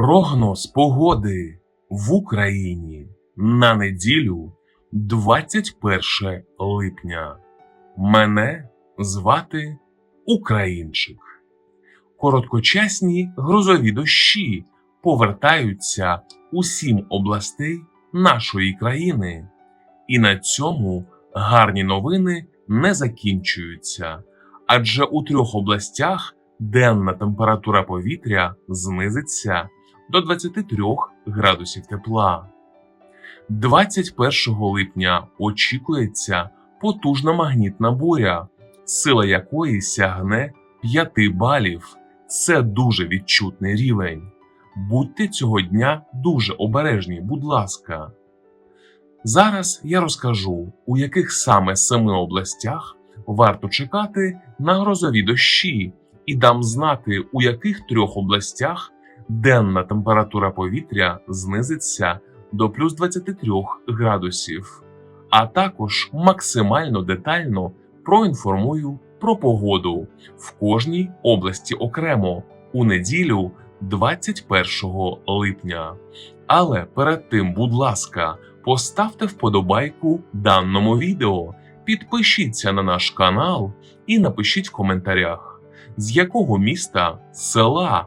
Прогноз погоди в Україні на неділю 21 липня. Мене звати Українчик. Короткочасні грозові дощі повертаються у сім областей нашої країни. І на цьому гарні новини не закінчуються, адже у трьох областях денна температура повітря знизиться до 23 градусів тепла. 21 липня очікується потужна магнітна буря, сила якої сягне 5 балів. Це дуже відчутний рівень. Будьте цього дня дуже обережні, будь ласка. Зараз я розкажу, у яких саме семи областях варто чекати на грозові дощі, і дам знати, у яких трьох областях денна температура повітря знизиться до плюс 23 градусів, а також максимально детально проінформую про погоду в кожній області окремо у неділю 21 липня. Але перед тим, будь ласка, поставте вподобайку даному відео, підпишіться на наш канал і напишіть в коментарях, з якого міста, села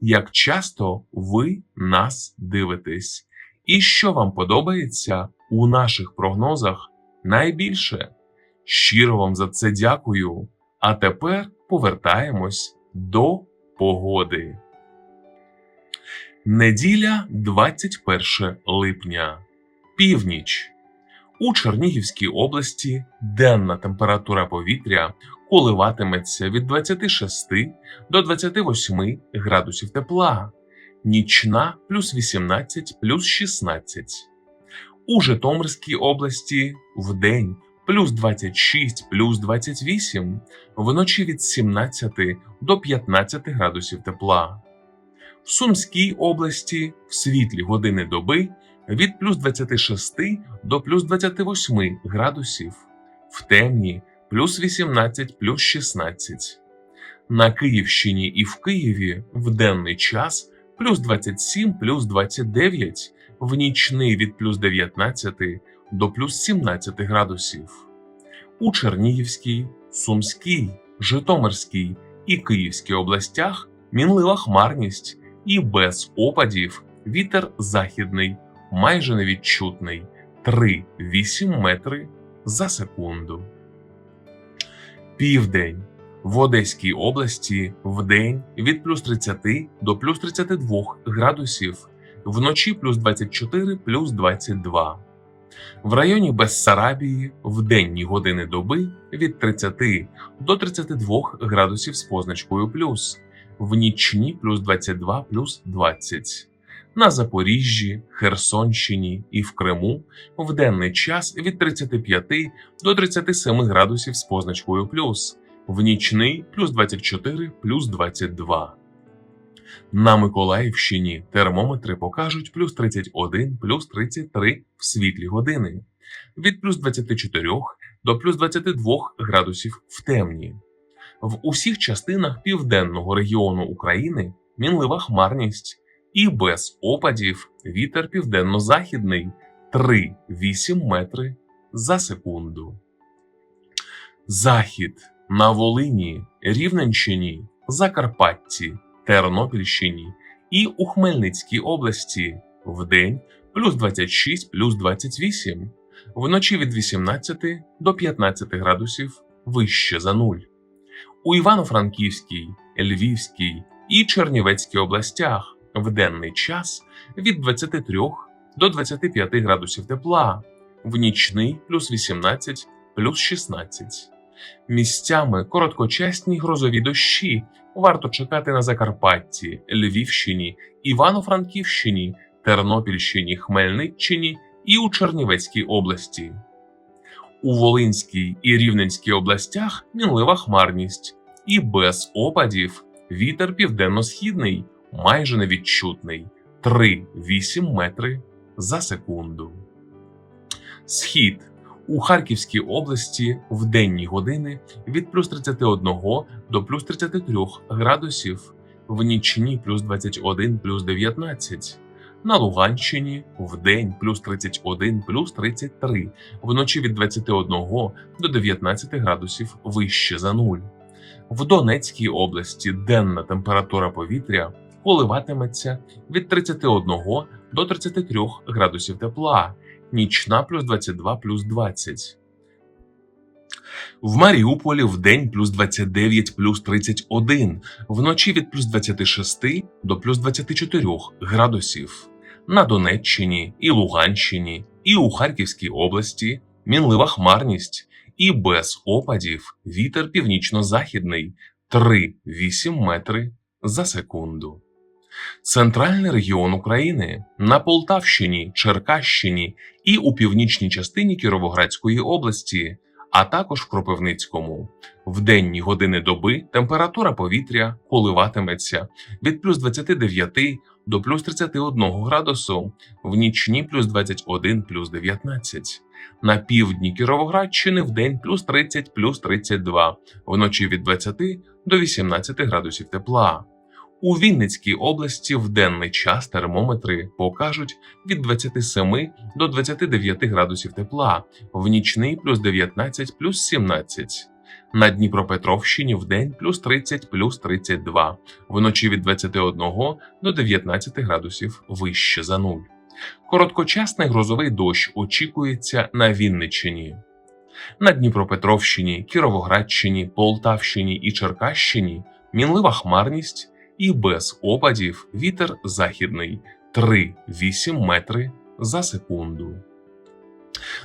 як часто ви нас дивитесь, і що вам подобається у наших прогнозах найбільше. Щиро вам за це дякую. А тепер повертаємось до погоди. Неділя 21 липня. Північ. У Чернігівській області денна температура повітря коливатиметься від 26 до 28 градусів тепла, нічна плюс 18 плюс 16. У Житомирській області вдень плюс 26 плюс 28, вночі від 17 до 15 градусів тепла. В Сумській області в світлі години доби від плюс 26 до плюс 28 градусів, в темні плюс 18 плюс 16. На Київщині і в Києві в денний час плюс 27 плюс 29, в нічний від плюс 19 до плюс 17 градусів. У Чернігівській, Сумській, Житомирській і Київській областях мінлива хмарність і без опадів вітер західний, майже невідчутний 3-8 метри за секунду. Південь в Одеській області вдень від плюс 30 до плюс 32 градусів, вночі плюс 24 плюс 22. В районі Бессарабії в денні години доби від 30 до 32 градусів з позначкою плюс, в нічні плюс 22 плюс 20. На Запоріжжі, Херсонщині і в Криму в денний час від 35 до 37 градусів з позначкою плюс, в нічний плюс 24 плюс 22. На Миколаївщині термометри покажуть плюс 31 плюс 33 в світлі години, від плюс 24 до плюс 22 градусів в темні. В усіх частинах південного регіону України мінлива хмарність і без опадів вітер південно-західний 3-8 метри за секунду. Захід на Волині, Рівненщині, Закарпатті, Тернопільщині і у Хмельницькій області вдень плюс 26 плюс 28, вночі від 18 до 15 градусів вище за нуль. У Івано-Франківській, Львівській і Чернівецькій областях в денний час від 23 до 25 градусів тепла, в нічний плюс 18 плюс 16. Місцями короткочасні грозові дощі варто чекати на Закарпатті, Львівщині, Івано-Франківщині Тернопільщині, Хмельниччині і у Чернівецькій області. У Волинській і Рівненській областях мінлива хмарність і без опадів вітер південно-східний майже невідчутний 3-8 метри за секунду. Схід у Харківській області в денні години від плюс 31 до плюс 33 градусів, в нічні плюс 21 плюс 19. На Луганщині в день плюс 31 плюс 33, вночі від 21 до 19 градусів вище за нуль. В Донецькій області денна температура повітря коливатиметься від 31 до 33 градусів тепла, нічна плюс 22 плюс 20. В Маріуполі в день плюс 29 плюс 31, вночі від плюс 26 до плюс 24 градусів. На Донеччині і Луганщині, і у Харківській області мінлива хмарність і без опадів вітер північно-західний 3-8 метри за секунду. Центральний регіон України на Полтавщині, Черкащині і у північній частині Кіровоградської області, а також в Кропивницькому. В денні години доби температура повітря коливатиметься від плюс 29 до плюс 31 градусу, в нічні плюс 21 плюс 19. На півдні Кіровоградщини в день плюс 30 плюс 32, вночі від 20 до 18 градусів тепла. У Вінницькій області в денний час термометри покажуть від 27 до 29 градусів тепла, в нічний плюс 19 плюс 17. На Дніпропетровщині в день плюс 30 плюс 32, вночі від 21 до 19 градусів вище за нуль. Короткочасний грозовий дощ очікується на Вінниччині. На Дніпропетровщині, Кіровоградщині, Полтавщині і Черкащині мінлива хмарність і без опадів вітер західний 3-8 метри за секунду.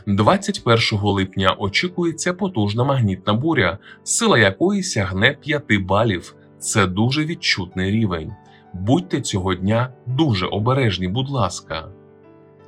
21 липня очікується потужна магнітна буря, сила якої сягне 5 балів. Це дуже відчутний рівень. Будьте цього дня дуже обережні, будь ласка.